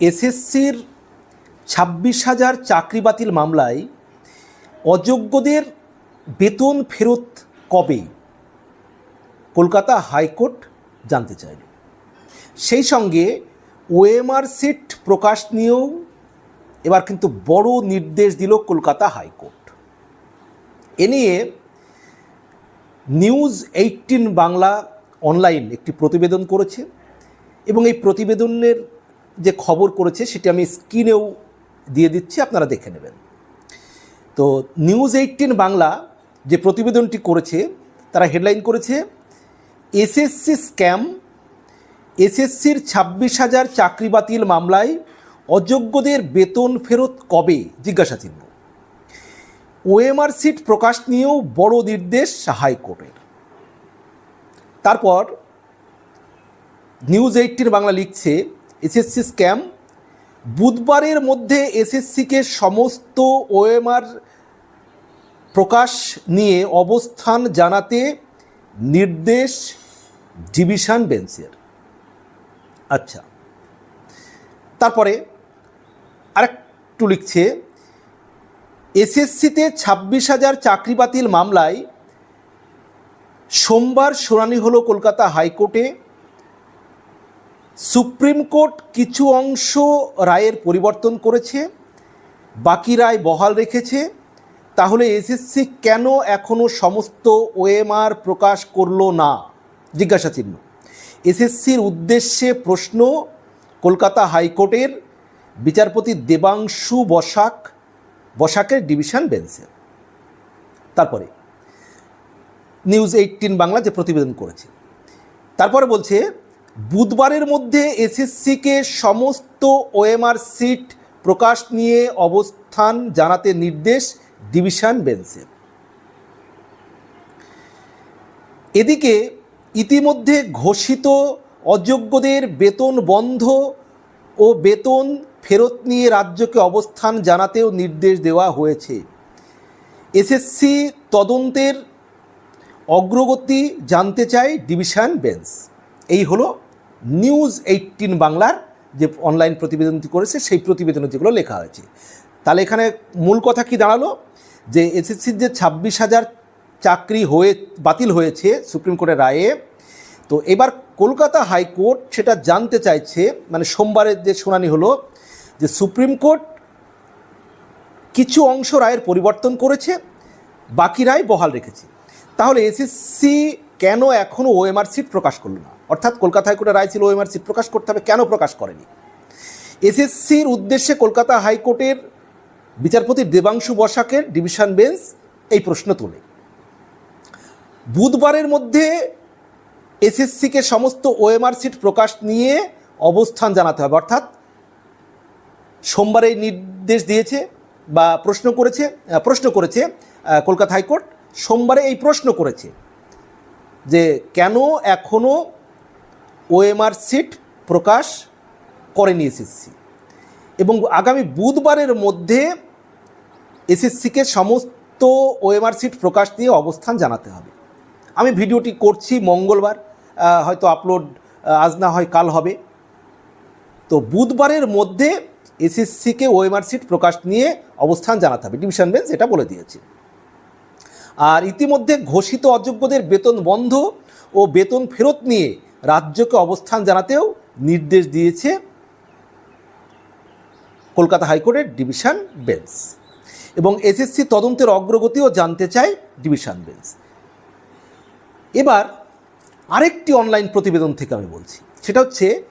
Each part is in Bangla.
এসএসসির ছাব্বিশ হাজার চাকরি বাতিল মামলায় অযোগ্যদের বেতন ফেরত কবে? কলকাতা হাইকোর্ট জানতে চাইল। সেই সঙ্গে ওএমআর সিট প্রকাশ নিয়েও এবার কিন্তু বড় নির্দেশ দিল কলকাতা হাইকোর্ট। এ নিয়ে নিউজ এইটিন বাংলা অনলাইন একটি প্রতিবেদন করেছে এবং এই প্রতিবেদনের যে খবর করেছে সেটি আমি স্ক্রিনেও দিয়ে দিচ্ছি, আপনারা দেখে নেবেন। তো নিউজ এইটিন বাংলা যে প্রতিবেদনটি করেছে, তারা হেডলাইন করেছে, এসএসসি স্ক্যাম, এসএসসির ছাব্বিশ হাজার চাকরি বাতিল মামলায় অযোগ্যদের বেতন ফেরত কবে? জিজ্ঞাসা চিহ্ন। ওএমআর সিট প্রকাশ নিয়েও বড় নির্দেশ হাইকোর্টের। তারপর নিউজ এইটিন বাংলা লিখছে এসএসসি স্ক্যাম। বুধবারের মধ্যে এসএসসিকে সমস্ত ওএমআর প্রকাশ নিয়ে অবস্থান জানাতে নির্দেশ ডিভিশন বেঞ্চের। আচ্ছা তারপরে আরেকটু লিখছে, এসএসসিতে ছাব্বিশ হাজার চাকরি বাতিল মামলায় সোমবার শুনানি হলো কলকাতা হাইকোর্টে। সুপ্রিম কোর্ট কিছু অংশ রায়ের পরিবর্তন করেছে, বাকি রায় বহাল রেখেছে। তাহলে এসএসসি কেন এখনও সমস্ত ওএমআর প্রকাশ করল না? জিজ্ঞাসা চিহ্ন। এসএসসির উদ্দেশ্যে প্রশ্ন, কলকাতা হাইকোর্টের বিচারপতি দেবাংশু বসাক, বসাকের ডিভিশন বেঞ্চে। তারপরে, নিউজ এইটিন বাংলা যে প্রতিবেদন করেছে। তারপরে বলছে বুধবারের মধ্যে এসএসসিকে সমস্ত ওএমআর সিট প্রকাশ নিয়ে অবস্থান জানাতে নির্দেশ ডিভিশন বেঞ্চের। এদিকে ইতিমধ্যে ঘোষিত অযোগ্যদের বেতন বন্ধ ও বেতন ফেরত নিয়ে রাজ্যকে অবস্থান জানাতেও নির্দেশ দেওয়া হয়েছে। এসএসসি তদন্তের অগ্রগতি জানতে চায় ডিভিশন বেঞ্চ। এই হলো নিউজ এইটিন বাংলার যে অনলাইন প্রতিবেদনটি করেছে, সেই প্রতিবেদনে যেগুলো লেখা হয়েছে। তাহলে এখানে মূল কথা কি দাঁড়াল? যে এসএসসির যে ছাব্বিশ হাজার চাকরি হয়ে, বাতিল হয়েছে সুপ্রিম কোর্টের রায়ে, তো এবার কলকাতা হাইকোর্ট সেটা জানতে চাইছে মানে সোমবারের যে শুনানি হলো, যে সুপ্রিম কোর্ট কিছু অংশ রায়ের পরিবর্তন করেছে, বাকি রায় বহাল রেখেছে। তাহলে এসএসসি কেন এখনও ওএমআর সিট প্রকাশ করল না? অর্থাৎ কলকাতা হাইকোর্টের রায় ছিল ওএমআর সিট প্রকাশ করতে হবে, কেন প্রকাশ করেনি? এসএসসির উদ্দেশ্যে কলকাতা হাইকোর্টের বিচারপতি দেবাংশু বসাকের ডিভিশন বেঞ্চ এই প্রশ্ন তোলে। বুধবারের মধ্যে এসএসসিকে সমস্ত ওএমআর সিট প্রকাশ নিয়ে অবস্থান জানাতে হবে, অর্থাৎ সোমবারে নির্দেশ দিয়েছে বা প্রশ্ন করেছে প্রশ্ন করেছে কলকাতা হাইকোর্ট। সোমবারে এই প্রশ্ন করেছে যে কেন এখনও ওএমআর সিট প্রকাশ করেনি এসএসসি। এবং আগামী বুধবারের মধ্যে এসএসসিকে সমস্ত ওএমআর সিট প্রকাশ নিয়ে অবস্থান জানাতে হবে। আমি ভিডিওটি করছি মঙ্গলবার হয়তো আপলোড আজ না হয় কাল হবে। তো বুধবারের মধ্যে এসএসসিকে ওএমআর সিট প্রকাশ নিয়ে অবস্থান জানাতে হবে, ডিভিশন বেঞ্চ এটা বলে দিয়েছে। আর ইতিমধ্যে ঘোষিত অযোগ্যদের বেতন বন্ধ ও বেতন ফেরত নিয়ে রাজ্যকে অবস্থান জানাতেও নির্দেশ দিয়েছে কলকাতা হাইকোর্টের ডিভিশন বেঞ্চ। এবং এসএসসি তদন্তের অগ্রগতিও জানতে চায় ডিভিশন বেঞ্চ। এবার আরেকটি অনলাইন প্রতিবেদন থেকে আমি বলছি। সেটা হচ্ছে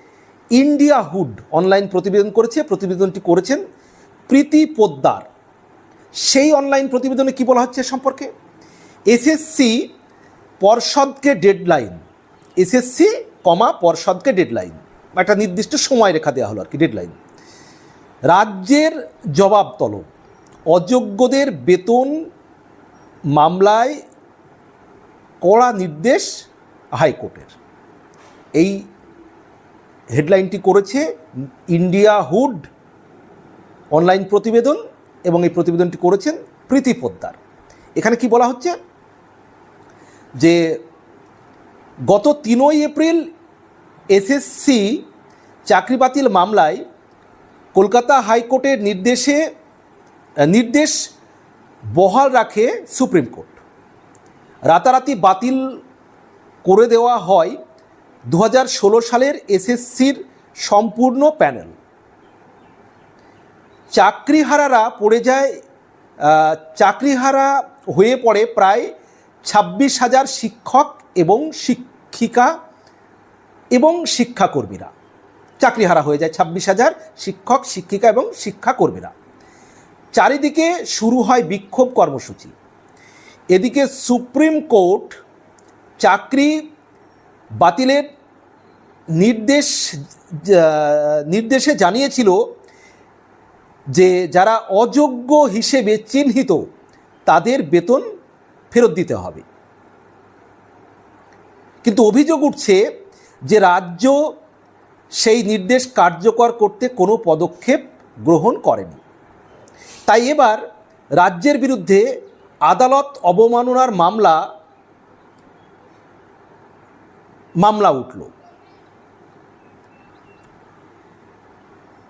ইন্ডিয়া হুড অনলাইন প্রতিবেদন করেছে, প্রতিবেদনটি করেছেন প্রীতি পোদ্দার। সেই অনলাইন প্রতিবেদনে কি বলা হচ্ছে সম্পর্কে? এসএসসি পর্ষদকে ডেডলাইন এসএসসি কমা পর্ষদকে ডেডলাইন একটা নির্দিষ্ট সময় রেখা দেওয়া হলো আর কি ডেডলাইন রাজ্যের জবাব তলব। অযোগ্যদের বেতন মামলায় কড়া নির্দেশ হাইকোর্টের। এই হেডলাইনটি করেছে ইন্ডিয়া হুড অনলাইন প্রতিবেদন এবং এই প্রতিবেদনটি করেছেন প্রীতি পোদ্দার। এখানে কি বলা হচ্ছে? যে গত তিনই এপ্রিল এসএসসি চাকরি বাতিল মামলায় কলকাতা হাইকোর্টের নির্দেশে, নির্দেশ বহাল রাখে সুপ্রিম কোর্ট। রাতারাতি বাতিল করে দেওয়া হয় দু হাজার ষোলো সালের এসএসসির সম্পূর্ণ প্যানেল। চাকরিহারারা পড়ে যায় চাকরিহারা হয়ে পড়ে প্রায় ছাব্বিশ হাজার শিক্ষক এবং শিক্ষিকা এবং শিক্ষাকর্মীরা। চাকরিহারা হয়ে যায় ছাব্বিশ হাজার শিক্ষক, শিক্ষিকা এবং শিক্ষাকর্মীরা। চারিদিকে শুরু হয় বিক্ষোভ কর্মসূচি। এদিকে সুপ্রিম কোর্ট চাকরি বাতিলের নির্দেশ নির্দেশে জানিয়েছিল যে যারা অযোগ্য হিসেবে চিহ্নিত তাদের বেতন ফেরত দিতে হবে। কিন্তু অভিযোগ উঠছে যে রাজ্য সেই নির্দেশ কার্যকর করতে কোনো পদক্ষেপ গ্রহণ করেনি। তাই এবার রাজ্যের বিরুদ্ধে আদালত অবমাননার মামলা মামলা উঠল।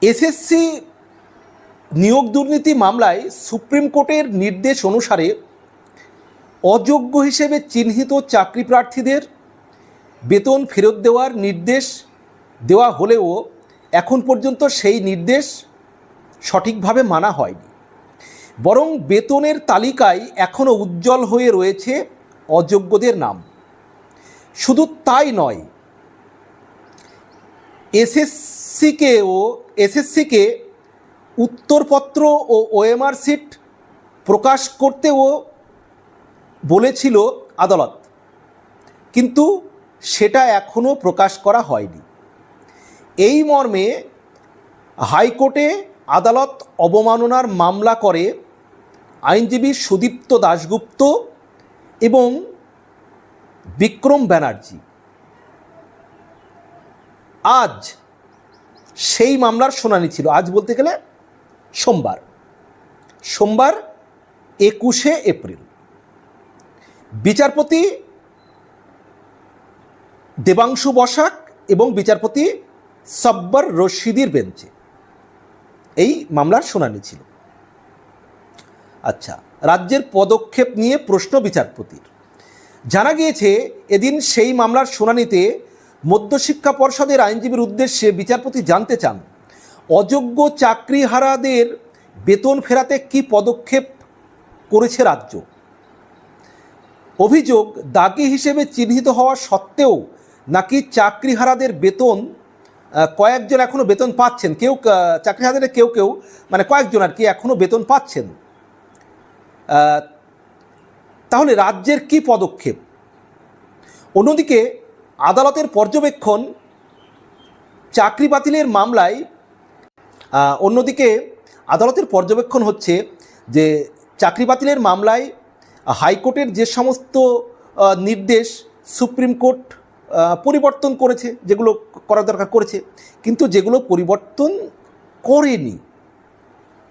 এসএসসি নিয়োগ দুর্নীতি মামলায় সুপ্রিম কোর্টের নির্দেশ অনুসারে অযোগ্য হিসেবে চিহ্নিত চাকরি প্রার্থীদের বেতন ফেরত দেওয়ার নির্দেশ দেওয়া হলেও এখন পর্যন্ত সেই নির্দেশ সঠিকভাবে মানা হয়নি। বরং বেতনের তালিকায় এখনও উজ্জ্বল হয়ে রয়েছে অযোগ্যদের নাম। শুধু তাই নয়, এসএসসিকে ও এসএসসিকে উত্তরপত্র ও ওএমআর সিট প্রকাশ করতেও বলেছিল আদালত। কিন্তু সেটা এখনও প্রকাশ করা হয়নি। এই মর্মে হাইকোর্টে আদালত অবমাননার মামলা করে আইনজীবী সুদীপ্ত দাশগুপ্ত এবং বিক্রম ব্যানার্জি। আজ সেই মামলার শুনানি ছিল, আজ বলতে গেলে সোমবার। সোমবার একুশে এপ্রিল। বিচারপতি দেবাংশু বসাক এবং বিচারপতি সব্বর রশিদির বেঞ্চে। এই মামলার শুনানি ছিল। আচ্ছা রাজ্যের পদক্ষেপ নিয়ে প্রশ্ন বিচারপতির। জানা গিয়েছে, এদিন সেই মামলার শুনানিতে মধ্যশিক্ষা পর্ষদের আইনজীবীর উদ্দেশ্যে বিচারপতি জানতে চান, অযোগ্য চাকরিহারাদের বেতন ফেরাতে কি পদক্ষেপ করেছে রাজ্য। অভিযোগ দাগি হিসেবে চিহ্নিত হওয়া সত্ত্বেও নাকি চাকরিহারাদের বেতন কয়েকজন এখনও বেতন পাচ্ছেন? কেউ চাকরিহারাদের কেউ কেউ মানে কয়েকজন আর কি এখনও বেতন পাচ্ছেন? তাহলে রাজ্যের কি পদক্ষেপ? অন্যদিকে, আদালতের পর্যবেক্ষণ, চাকরি বাতিলের মামলায় অন্যদিকে আদালতের পর্যবেক্ষণ হচ্ছে যে চাকরি বাতিলের মামলায় হাইকোর্টের যে সমস্ত নির্দেশ, সুপ্রিম কোর্ট পরিবর্তন করেছে, যেগুলো করা দরকার করেছে। কিন্তু যেগুলো পরিবর্তন করেনি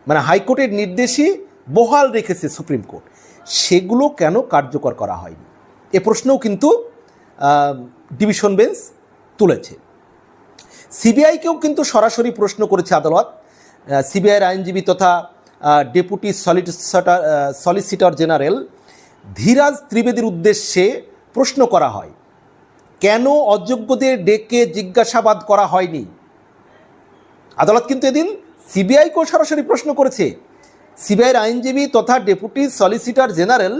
মানে হাইকোর্টের নির্দেশই বহাল রেখেছে সুপ্রিম কোর্ট, সেগুলো কেন কার্যকর করা হয়নি? এ প্রশ্নও কিন্তু ডিভিশন বেঞ্চ তুলেছে। সিবিআইকেও কিন্তু সরাসরি প্রশ্ন করেছে আদালত। সিবিআইয়ের আইনজীবী তথা deputy solicitor solicitor general Dhiraj ত্রিবেদীর উদ্দেশ্যে প্রশ্ন করা হয়। কেন অযোগ্যদের ডেকে জিজ্ঞাসাবাদ করা হয়নি? আদালত কিন্তু এদিন সিবিআইকেও সরাসরি প্রশ্ন করেছে। সিবিআইয়ের আইনজীবী তথা ডেপুটি সলিসিটর জেনারেল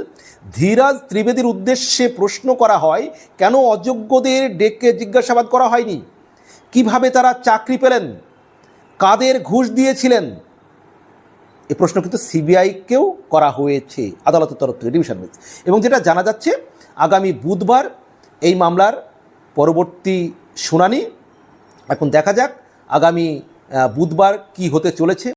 ধীরাজ ত্রিবেদীর উদ্দেশ্যে প্রশ্ন করা হয়, কেন অযোগ্যদের ডেকে জিজ্ঞাসাবাদ করা হয়নি? কীভাবে তারা চাকরি পেলেন? কাদের ঘুষ দিয়েছিলেন? এ প্রশ্ন কিন্তু সিবিআইকেও করা হয়েছে, আদালতের তরফ থেকে ডিভিশন এবং যেটা জানা যাচ্ছে, আগামী বুধবার এই মামলার পরবর্তী শুনানি। এখন দেখা যাক আগামী বুধবার কি হতে চলেছে।